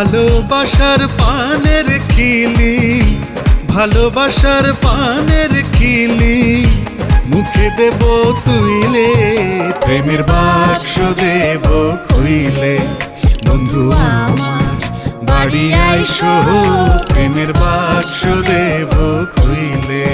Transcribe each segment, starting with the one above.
ভালোবাসার পানের খিলি, ভালোবাসার পানের খিলি। মুখে দেব তুইলে, প্রেমের বাক্স দেব খুইলে। বন্ধু আমার, বাড়ি আইসো, প্রেমের বাক্স দেব খুইলে।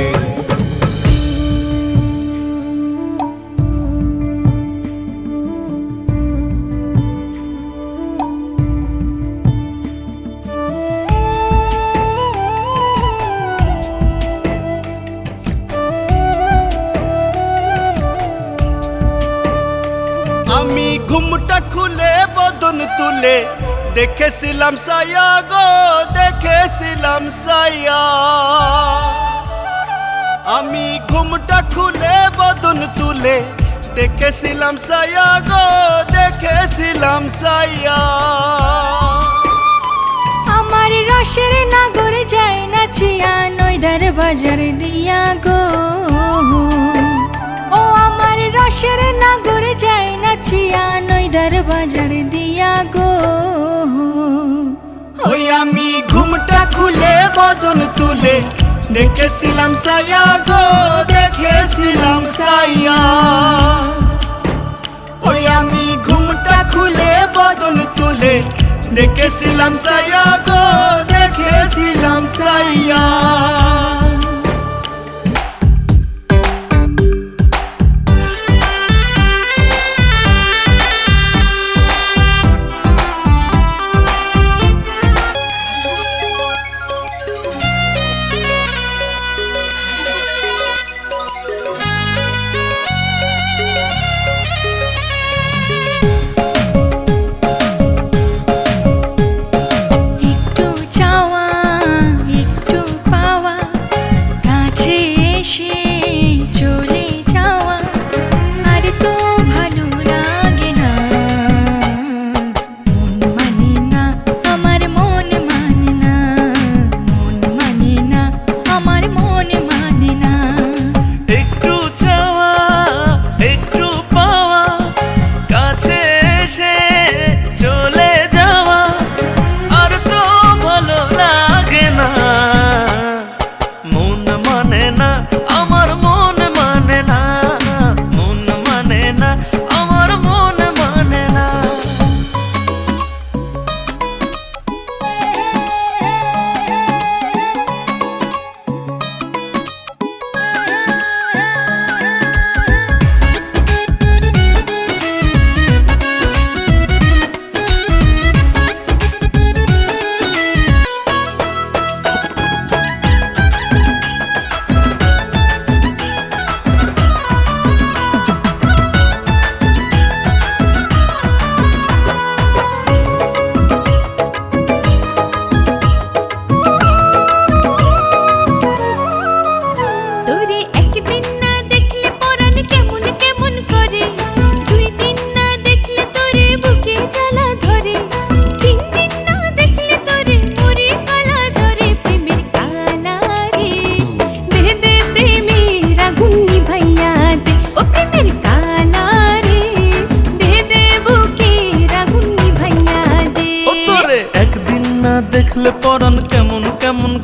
তুলে দেখেছিলাম সায়া গো, দেখেছিলাম সায়া আমি ঘুমটা খুলে বদন তুলে দেখেছিলাম সায়া গো, দেখেছিলাম সায়া আমার রসের নাগর যায় না চিয়া, নইদার বাজার দিয়া গো। রসের নাগর যায় না চিয়া, নইদার বাজার দিয়া গো। ওই আমি ঘুমটা খুলে, বদন তুলে দেখেছিলাম সায়া গো, দেখেছিলাম সায়া ওই আমি ঘুমটা খুলে, বদন তুলে দেখেছিলাম সায়া গো, দেখেছিলাম সায়া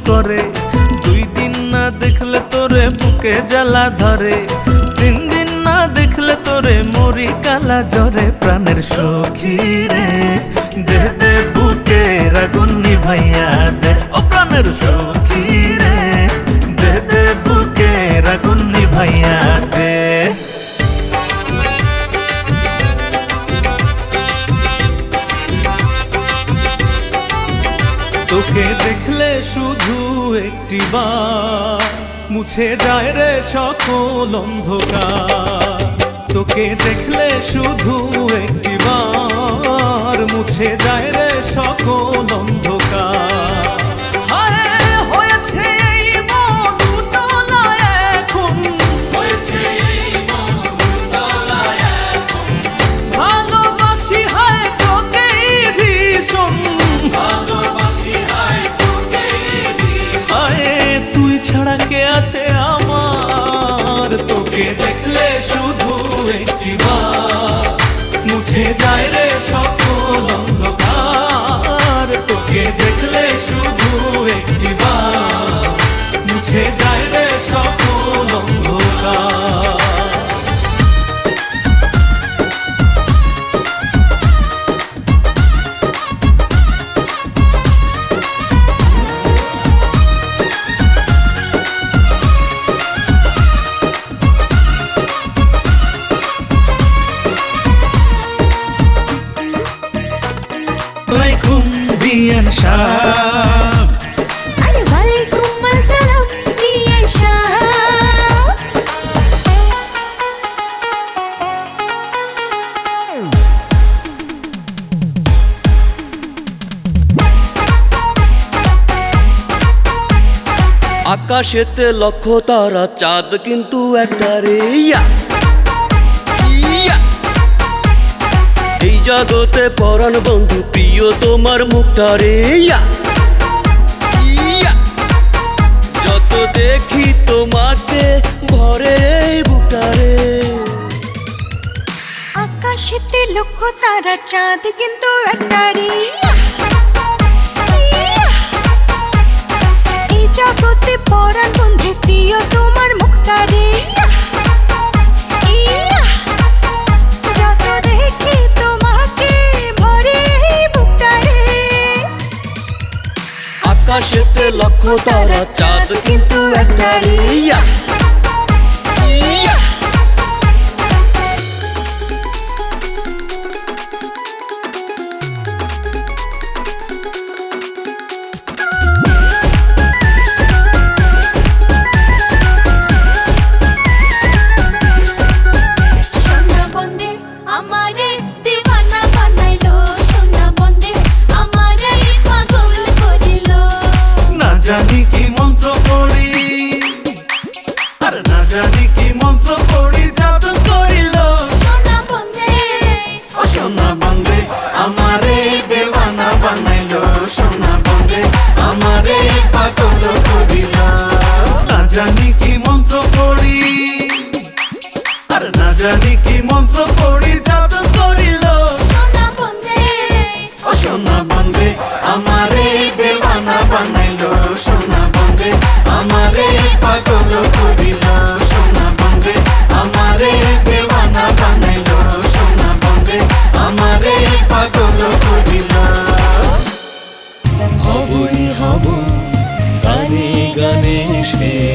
করে দুই দিন না দেখলে তোরে বুকে জ্বালা ধরে। তিন দিন না দেখলে তোরে মরি কালা জ্বরে। প্রাণের সখী রে, দে দে বুকে রাগুনি ভাইয়া দে। ও প্রাণের সখী রে, দে দে বুকে রাগুনি ভাইয়া শুধু একটি মুছে যায় রে সকল অন্ধকার। তোকে দেখলে শুধু একটি মুছে যায় রে সকল বার আকাশেতে লক্ষ তারা, চাঁদ কিন্তু একটা রে। এই জগতে পরাণ বন্ধু, প্রিয় তোমার মুখটা রে। যত দেখি তোমাকে ভরে বুকটা রে। আকাশেতে লক্ষ তারা, চাঁদ কিন্তু একটা রে জগতে তোমার মুখটা রে। যত তোমাকে ভরে বুকটা রে। আকাশেতে লক্ষ তারা চাঁদ কিন্তু একটা রে। সোনা বন্দে, আমারে পাগল করিল। সোনা বন্দে, আমারে দেওয়ানা বানাইল। হবই হব, গানে গানে সে